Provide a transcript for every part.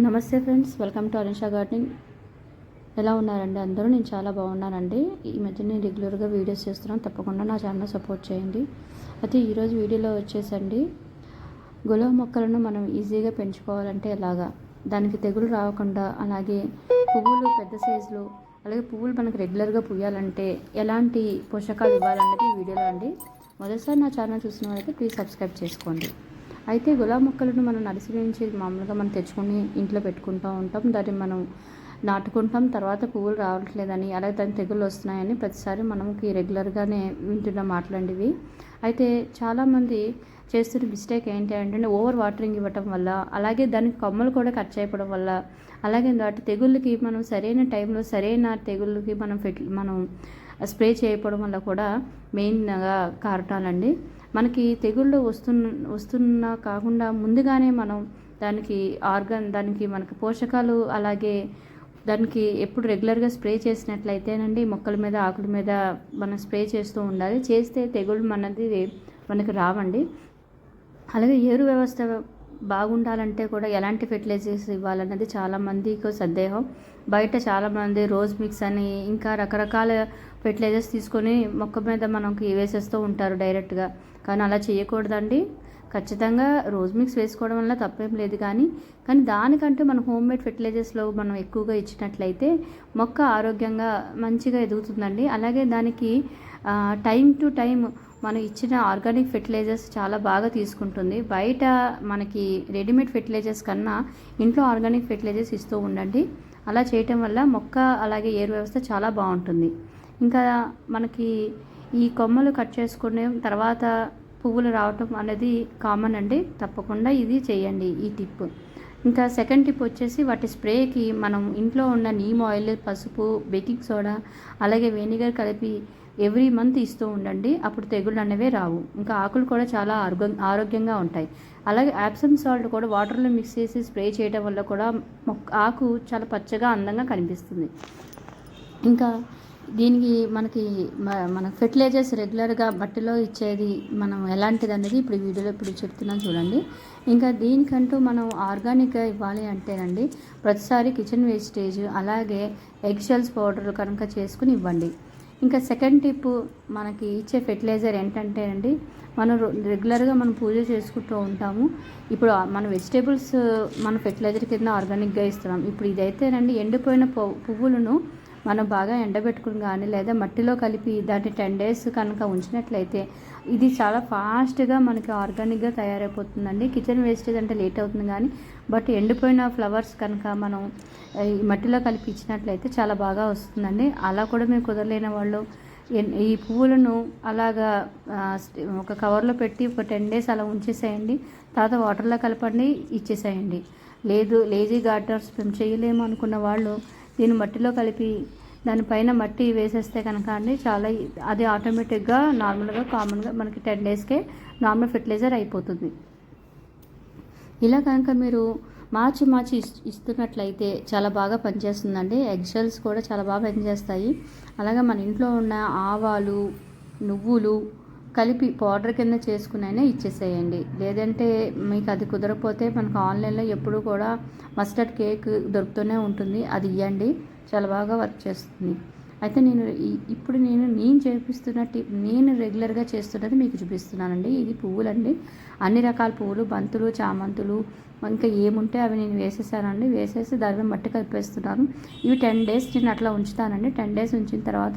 నమస్తే friends welcome to Anisha gardening. ఎలా ఉన్నారండి అందరూ? నేను చాలా బాగున్నానండి. ఈ మధ్య నేను రెగ్యులర్గా వీడియోస్ చేస్తున్నాను. తప్పకుండా నా ఛానల్ సపోర్ట్ చేయండి. అయితే ఈరోజు వీడియోలో వచ్చేసండి. గులాబీ మొక్కలను మనం ఈజీగా పెంచుకోవాలంటే ఎలాగా? దానికి తెగులు రాకుండా అలాగే పువ్వులు పెద్ద సైజులో అలాగే పువ్వులు మనకు రెగ్యులర్గా పూయాలంటే ఎలాంటి పోషకాలు ఇవ్వాలన్నది ఈ వీడియోలో అండి. మొదటిసారి నా ఛానల్ చూసిన వాళ్ళకి ప్లీజ్ సబ్స్క్రైబ్ చేసుకోండి. అయితే గులాబీ మొక్కలను మనం నర్సరీ నుంచి మామూలుగా మనం తెచ్చుకొని ఇంట్లో పెట్టుకుంటూ ఉంటాం. దాన్ని మనం నాటుకుంటాం. తర్వాత పువ్వులు రావట్లేదని అలాగే దాని తెగులు వస్తున్నాయని ప్రతిసారి మనకి రెగ్యులర్గానే వింటున్న మాట్లాడివి. అయితే చాలామంది చేస్తున్న మిస్టేక్ ఏంటి అంటే ఓవర్ వాటరింగ్ ఇవ్వటం వల్ల అలాగే దానికి కొమ్మలు కూడా కట్ చేయడం వల్ల అలాగే వాటి తెగుళ్ళకి మనం సరైన టైంలో సరైన తెగుళ్ళకి మనం ఫెట్ మనం స్ప్రే చేయకపోవడం వల్ల కూడా మెయిన్గా కారణాలండి. మనకి తెగుళ్ళు వస్తున్న వస్తున్నా కాకుండా ముందుగానే మనం దానికి ఆర్గన్ దానికి మనకి పోషకాలు అలాగే దానికి ఎప్పుడు రెగ్యులర్గా స్ప్రే చేసినట్లయితేనండి మొక్కల మీద ఆకుల మీద మనం స్ప్రే చేస్తూ ఉండాలి. చేస్తే తెగుళ్ళు మనది మనకి రావండి. అలాగే ఏరు వ్యవస్థ బాగుండాలంటే కూడా ఎలాంటి ఫెర్టిలైజర్స్ ఇవ్వాలన్నది చాలామందికి సందేహం. బయట చాలామంది రోజ్ మిక్స్ అని ఇంకా రకరకాల ఫెర్టిలైజర్స్ తీసుకొని మొక్క మీద మనకి వేసేస్తూ ఉంటారు డైరెక్ట్గా. కానీ అలా చేయకూడదండి. ఖచ్చితంగా రోజ్ మిక్స్ వేసుకోవడం వల్ల తప్పేం లేదు కానీ కానీ దానికంటే మన హోమ్ మేడ్ ఫెర్టిలైజర్స్లో మనం ఎక్కువగా ఇచ్చినట్లయితే మొక్క ఆరోగ్యంగా మంచిగా ఎదుగుతుందండి. అలాగే దానికి టైం టు టైం మనం ఇచ్చిన ఆర్గానిక్ ఫెర్టిలైజర్స్ చాలా బాగా తీసుకుంటుంది. బయట మనకి రెడీమేడ్ ఫెర్టిలైజర్స్ కన్నా ఇంట్లో ఆర్గానిక్ ఫెర్టిలైజర్స్ ఇస్తూ ఉండండి. అలా చేయటం వల్ల మొక్క అలాగే ఏరు వ్యవస్థ చాలా బాగుంటుంది. ఇంకా మనకి ఈ కొమ్మలు కట్ చేసుకునే తర్వాత పువ్వులు రావటం అనేది కామన్ అండి. తప్పకుండా ఇది చేయండి ఈ టిప్. ఇంకా సెకండ్ టిప్ వచ్చేసి వాటి స్ప్రేకి మనం ఇంట్లో ఉన్న నీమ్ ఆయిల్ పసుపు బేకింగ్ సోడా అలాగే వెనిగర్ కలిపి ఎవ్రీ మంత్ ఇస్తూ ఉండండి అప్పుడు తెగుళ్ళు అనేవి రావు. ఇంకా ఆకులు కూడా చాలా ఆరోగ్య ఆరోగ్యంగా ఉంటాయి. అలాగే యాప్సమ్ సాల్ట్ కూడా వాటర్లో మిక్స్ చేసి స్ప్రే చేయడం వల్ల కూడా మొక్క ఆకు చాలా పచ్చగా అందంగా కనిపిస్తుంది. ఇంకా దీనికి మనకి మన ఫెర్టిలైజర్స్ రెగ్యులర్గా మట్టిలో ఇచ్చేది మనం ఎలాంటిది అనేది ఇప్పుడు వీడియోలో ఇప్పుడు చెప్తున్నాను చూడండి. ఇంకా దీనికంటూ మనం ఆర్గానిక్గా ఇవ్వాలి అంటేనండి ప్రతిసారి కిచెన్ వేస్టేజ్ అలాగే ఎగ్ షెల్స్ పౌడర్ కనుక చేసుకుని ఇవ్వండి. ఇంకా సెకండ్ టిప్ మనకి ఇచ్చే ఫెర్టిలైజర్ ఏంటంటే అండి మనం రెగ్యులర్గా మనం పూజ చేసుకుంటూ ఉంటాము. ఇప్పుడు మన వెజిటేబుల్స్ మన ఫెర్టిలైజర్ కింద ఆర్గానిక్గా ఇస్తున్నాం. ఇప్పుడు ఇదైతేనండి ఎండిపోయిన పువ్వులను మనం బాగా ఎండబెట్టుకుని కానీ లేదా మట్టిలో కలిపి దాన్ని టెన్ డేస్ కనుక ఉంచినట్లయితే ఇది చాలా ఫాస్ట్గా మనకి ఆర్గానిక్గా తయారైపోతుందండి. కిచెన్ వేస్టేజ్ అంటే లేట్ అవుతుంది కానీ బట్ ఎండిపోయిన ఫ్లవర్స్ కనుక మనం ఈ మట్టిలో కలిపి ఇచ్చినట్లయితే చాలా బాగా వస్తుందండి. అలా కూడా మేము కుదరలేని వాళ్ళు ఈ పువ్వులను అలాగా ఒక కవర్లో పెట్టి ఒక టెన్ డేస్ అలా ఉంచేసేయండి. తర్వాత వాటర్లో కలపండి ఇచ్చేసేయండి. లేదు లేజీ గార్డెనర్స్ మేము చేయలేము అనుకున్న వాళ్ళు దీన్ని మట్టిలో కలిపి దానిపైన మట్టి వేసేస్తే కనుక అండి చాలా అది ఆటోమేటిక్గా నార్మల్గా కామన్గా మనకి టెన్ డేస్కే నార్మల్ ఫెర్టిలైజర్ అయిపోతుంది. ఇలా కనుక మీరు మార్చి మార్చి ఇస్తున్నట్లయితే చాలా బాగా పనిచేస్తుందండి. ఎగ్జల్స్ కూడా చాలా బాగా పనిచేస్తాయి. అలాగే మన ఇంట్లో ఉన్న ఆవాలు నువ్వులు కలిపి పౌడర్ కింద చేసుకునైనా ఇచ్చేసేయండి. లేదంటే మీకు అది కుదరకపోతే మనకు ఆన్లైన్లో ఎప్పుడు కూడా మస్టర్డ్ కేక్ దొరుకుతూనే ఉంటుంది. అది ఇవ్వండి చాలా బాగా వర్క్ చేస్తుంది. అయితే నేను ఇప్పుడు నేను నేను చేపిస్తున్నట్టు నేను రెగ్యులర్గా చేస్తున్నది మీకు చూపిస్తున్నానండి. ఇది పువ్వులండి. అన్ని రకాల పువ్వులు బంతులు చామంతులు ఇంకా ఏముంటే అవి నేను వేసేసానండి. వేసేసి దాని మట్టి కలిపేస్తున్నాను. ఇవి టెన్ డేస్ నేను అట్లా ఉంచుతానండి. టెన్ డేస్ ఉంచిన తర్వాత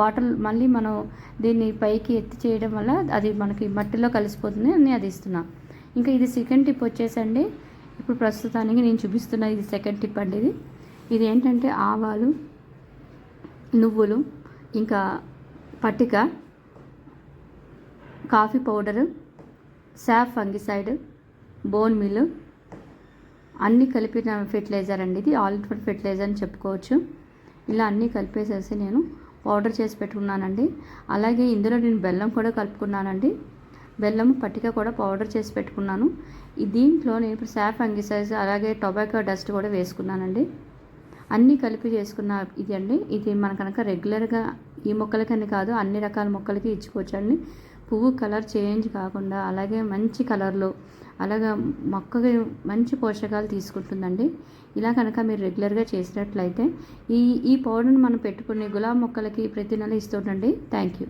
వాటర్ మళ్ళీ మనం దీన్ని పైకి ఎత్తి చేయడం వల్ల అది మనకి మట్టిలో కలిసిపోతుంది అని అది ఇస్తున్నాను ఇంకా ఇది సెకండ్ టిప్ వచ్చేసండి. ఇప్పుడు ప్రస్తుతానికి నేను చూపిస్తున్న ఇది సెకండ్ టిప్ అండి ఇది. ఇది ఏంటంటే ఆవాలు నువ్వులు ఇంకా పట్టిక coffee powder Saaf fungicide bone meal అన్నీ కలిపిన ఫెర్టిలైజర్ అండి ఇది. ఆల్ ఫర్ ఫెర్టిలైజర్ అని చెప్పుకోవచ్చు. ఇలా అన్నీ కలిపేసేసి నేను పౌడర్ చేసి పెట్టుకున్నానండి. అలాగే ఇందులో నేను బెల్లం కూడా కలుపుకున్నానండి. బెల్లం పట్టిక కూడా పౌడర్ చేసి పెట్టుకున్నాను. దీంట్లో నేను ఇప్పుడు సాఫ్ అంగిసైజ్ అలాగే టొబాకో డస్ట్ కూడా వేసుకున్నానండి. అన్నీ కలిపి చేసుకున్న ఇది అండి. ఇది మన కనుక రెగ్యులర్గా ఈ మొక్కలకని కాదు అన్ని రకాల మొక్కలకి ఇచ్చుకోవచ్చండి. పువ్వు కలర్ చేంజ్ కాకుండా అలాగే మంచి కలర్లో అలాగా మొక్కకి మంచి పోషకాలు తీసుకుంటుందండి. ఇలా కనుక మీరు రెగ్యులర్గా చేసినట్లయితే ఈ ఈ పౌడర్ని మనం పెట్టుకునే గులాబీ మొక్కలకి ప్రతి నెల ఇస్తుండండి థ్యాంక్ యూ.